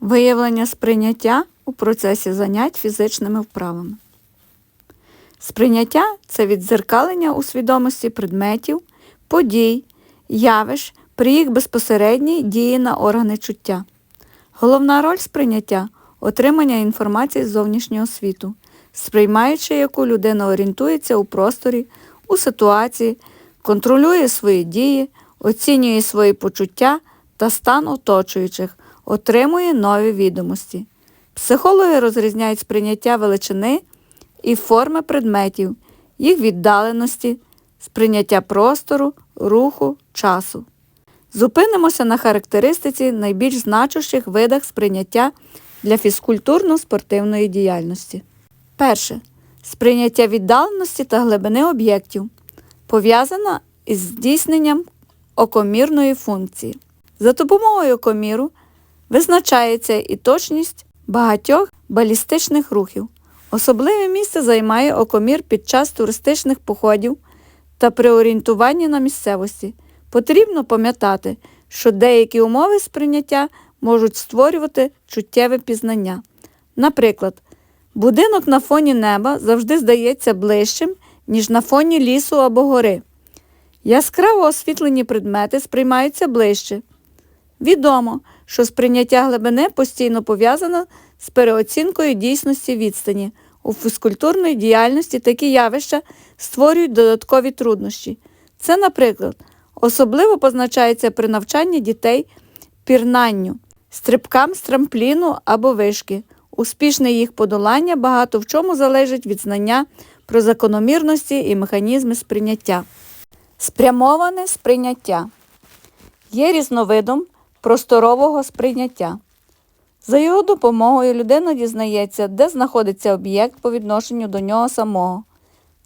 Виявлення сприйняття у процесі занять фізичними вправами. Сприйняття це віддзеркалення у свідомості предметів, подій, явищ при їх безпосередній дії на органи чуття. Головна роль сприйняття отримання інформації з зовнішнього світу, сприймаючи яку людина орієнтується у просторі, у ситуації, контролює свої дії, оцінює свої почуття та стан оточуючих, отримує нові відомості. Психологи розрізняють сприйняття величини і форми предметів, їх віддаленості, сприйняття простору, руху, часу. Зупинимося на характеристиці найбільш значущих видах сприйняття для фізкультурно-спортивної діяльності. Перше. Сприйняття віддаленості та глибини об'єктів пов'язана із здійсненням окомірної функції. За допомогою окоміру визначається і точність багатьох балістичних рухів. Особливе місце займає окомір під час туристичних походів та при орієнтуванні на місцевості. Потрібно пам'ятати, що деякі умови сприйняття можуть створювати чуттєве пізнання. Наприклад, будинок на фоні неба завжди здається ближчим, ніж на фоні лісу або гори. Яскраво освітлені предмети сприймаються ближче. Відомо, що сприйняття глибини постійно пов'язано з переоцінкою дійсності відстані. У фізкультурної діяльності такі явища створюють додаткові труднощі. Це, наприклад, особливо позначається при навчанні дітей пірнанню, стрибкам з трампліну або вишки. Успішне їх подолання багато в чому залежить від знання про закономірності і механізми сприйняття. Спрямоване сприйняття є різновидом просторового сприйняття. За його допомогою людина дізнається, де знаходиться об'єкт по відношенню до нього самого.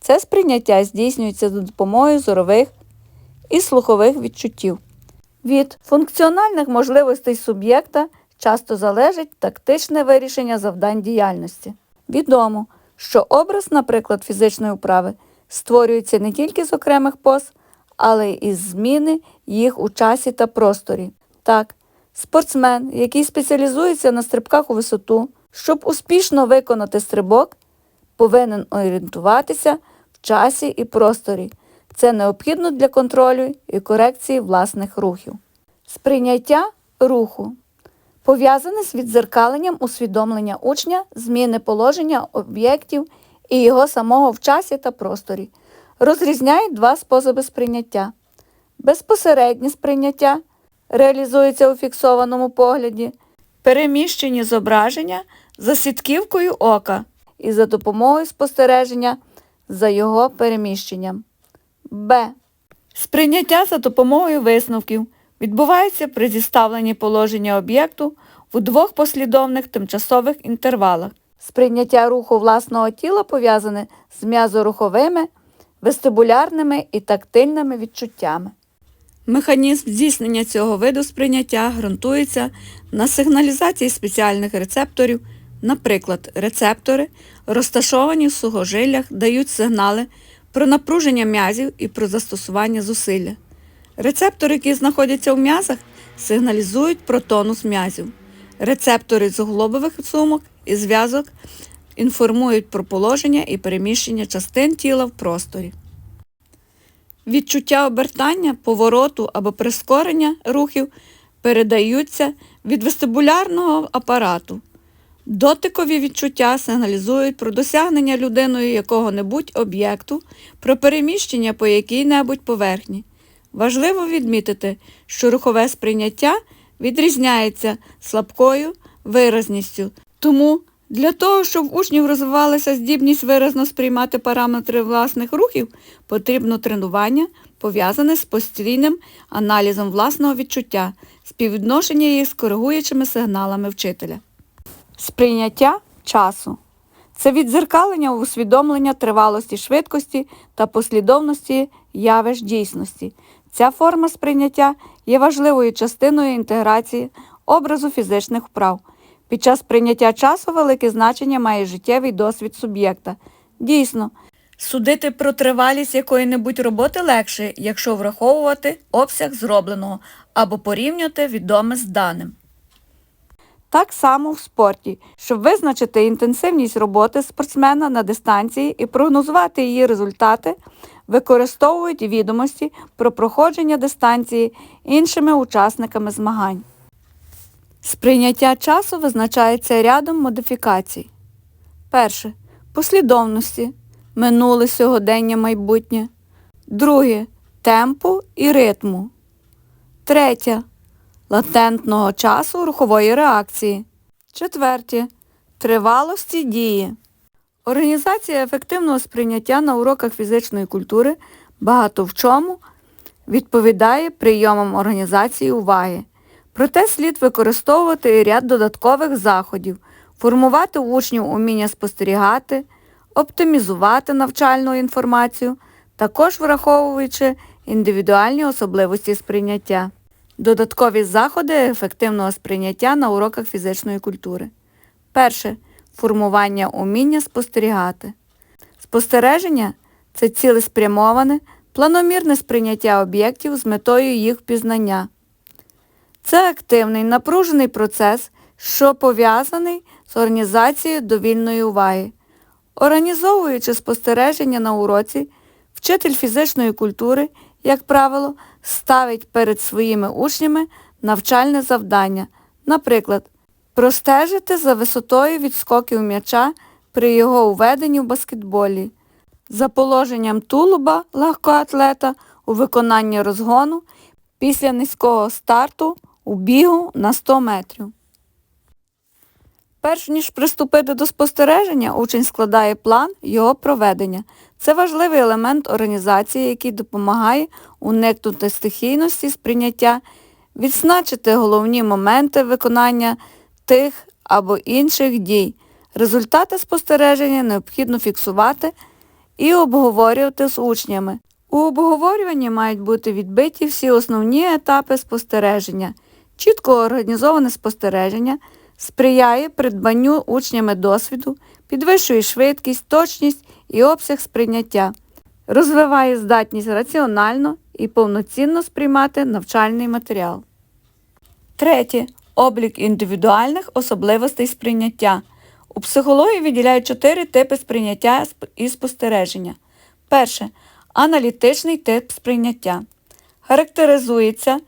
Це сприйняття здійснюється за допомогою зорових і слухових відчуттів. Від функціональних можливостей суб'єкта часто залежить тактичне вирішення завдань діяльності. Відомо, що образ, наприклад, фізичної вправи створюється не тільки з окремих поз, але й із зміни їх у часі та просторі. Так, спортсмен, який спеціалізується на стрибках у висоту, щоб успішно виконати стрибок, повинен орієнтуватися в часі і просторі. Це необхідно для контролю і корекції власних рухів. Сприйняття руху пов'язане з відзеркаленням усвідомлення учня, зміни положення об'єктів і його самого в часі та просторі. Розрізняють два способи сприйняття. Безпосереднє сприйняття реалізується у фіксованому погляді, переміщені зображення за сітківкою ока і за допомогою спостереження за його переміщенням. Б. Сприйняття за допомогою висновків відбувається при зіставленні положення об'єкту у двох послідовних тимчасових інтервалах. Сприйняття руху власного тіла пов'язане з м'язоруховими, вестибулярними і тактильними відчуттями. Механізм здійснення цього виду сприйняття ґрунтується на сигналізації спеціальних рецепторів, наприклад, рецептори, розташовані в сухожиллях, дають сигнали про напруження м'язів і про застосування зусилля. Рецептори, які знаходяться в м'язах, сигналізують про тонус м'язів. Рецептори суглобових сумок і зв'язок інформують про положення і переміщення частин тіла в просторі. Відчуття обертання, повороту або прискорення рухів передаються від вестибулярного апарату. Дотикові відчуття сигналізують про досягнення людиною якого-небудь об'єкту, про переміщення по якій-небудь поверхні. Важливо відмітити, що рухове сприйняття відрізняється слабкою виразністю. Тому для того, щоб в учнів розвивалася здібність виразно сприймати параметри власних рухів, потрібно тренування, пов'язане з постійним аналізом власного відчуття, співвідношення їх з коригуючими сигналами вчителя. Сприйняття часу. Це відзеркалення усвідомлення тривалості швидкості та послідовності явищ дійсності. Ця форма сприйняття є важливою частиною інтеграції образу фізичних вправ. Під час прийняття часу велике значення має життєвий досвід суб'єкта. Дійсно, судити про тривалість якої-небудь роботи легше, якщо враховувати обсяг зробленого або порівнювати відоме з даним. Так само в спорті, щоб визначити інтенсивність роботи спортсмена на дистанції і прогнозувати її результати, використовують відомості про проходження дистанції іншими учасниками змагань. Сприйняття часу визначається рядом модифікацій. Перше послідовності, минуле сьогодення майбутнє. Друге темпу і ритму. Третє латентного часу рухової реакції. Четверте тривалості дії. Організація ефективного сприйняття на уроках фізичної культури багато в чому відповідає прийомам організації уваги. Проте слід використовувати ряд додаткових заходів, формувати у учнів уміння спостерігати, оптимізувати навчальну інформацію, також враховуючи індивідуальні особливості сприйняття. Додаткові заходи ефективного сприйняття на уроках фізичної культури. Перше формування уміння спостерігати. Спостереження це цілеспрямоване, планомірне сприйняття об'єктів з метою їх пізнання. Це активний напружений процес, що пов'язаний з організацією довільної уваги. Організовуючи спостереження на уроці, вчитель фізичної культури, як правило, ставить перед своїми учнями навчальне завдання, наприклад, простежити за висотою відскоків м'яча при його уведенні в баскетболі, за положенням тулуба легкоатлета у виконанні розгону після низького старту у бігу на 100 метрів. Перш ніж приступити до спостереження, учень складає план його проведення. Це важливий елемент організації, який допомагає уникнути стихійності сприйняття, відзначити головні моменти виконання тих або інших дій. Результати спостереження необхідно фіксувати і обговорювати з учнями. У обговорюванні мають бути відбиті всі основні етапи спостереження. Чітко організоване спостереження сприяє придбанню учнями досвіду, підвищує швидкість, точність і обсяг сприйняття, розвиває здатність раціонально і повноцінно сприймати навчальний матеріал. Третє. Облік індивідуальних особливостей сприйняття. У психології виділяють чотири типи сприйняття і спостереження. Перше аналітичний тип сприйняття. Характеризується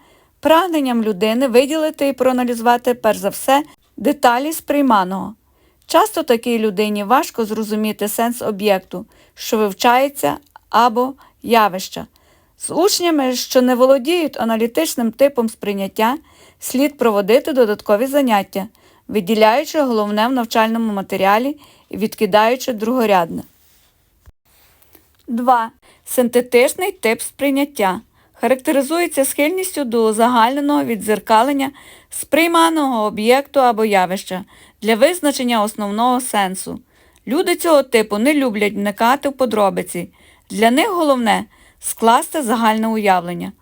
прагненням людини виділити і проаналізувати перш за все деталі сприйманого. Часто такій людині важко зрозуміти сенс об'єкту, що вивчається або явища. З учнями, що не володіють аналітичним типом сприйняття, слід проводити додаткові заняття, виділяючи головне в навчальному матеріалі і відкидаючи другорядне. 2. Синтетичний тип сприйняття характеризується схильністю до узагальненого віддзеркалення сприйманого об'єкту або явища для визначення основного сенсу. Люди цього типу не люблять вникати в подробиці. Для них головне скласти загальне уявлення.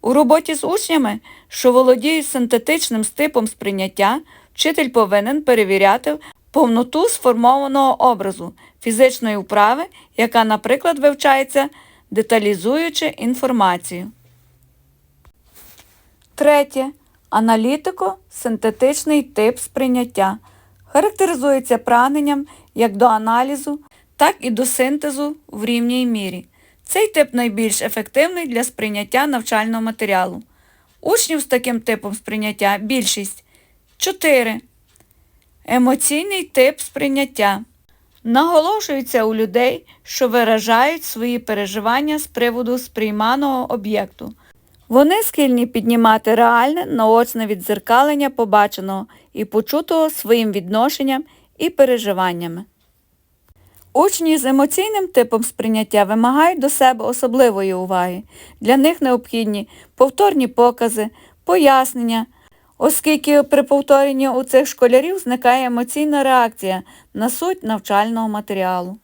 У роботі з учнями, що володіють синтетичним типом сприйняття, вчитель повинен перевіряти повноту сформованого образу фізичної вправи, яка, наприклад, вивчається, деталізуючи інформацію. Третє. Аналітико-синтетичний тип сприйняття характеризується прагненням як до аналізу, так і до синтезу в рівній мірі. Цей тип найбільш ефективний для сприйняття навчального матеріалу. Учнів з таким типом сприйняття більшість 4. Емоційний тип сприйняття. Наголошується у людей, що виражають свої переживання з приводу сприйманого об'єкту. Вони схильні піднімати реальне наочне віддзеркалення побаченого і почутого своїм відношенням і переживаннями. Учні з емоційним типом сприйняття вимагають до себе особливої уваги. Для них необхідні повторні покази, пояснення, оскільки при повторенні у цих школярів зникає емоційна реакція на суть навчального матеріалу.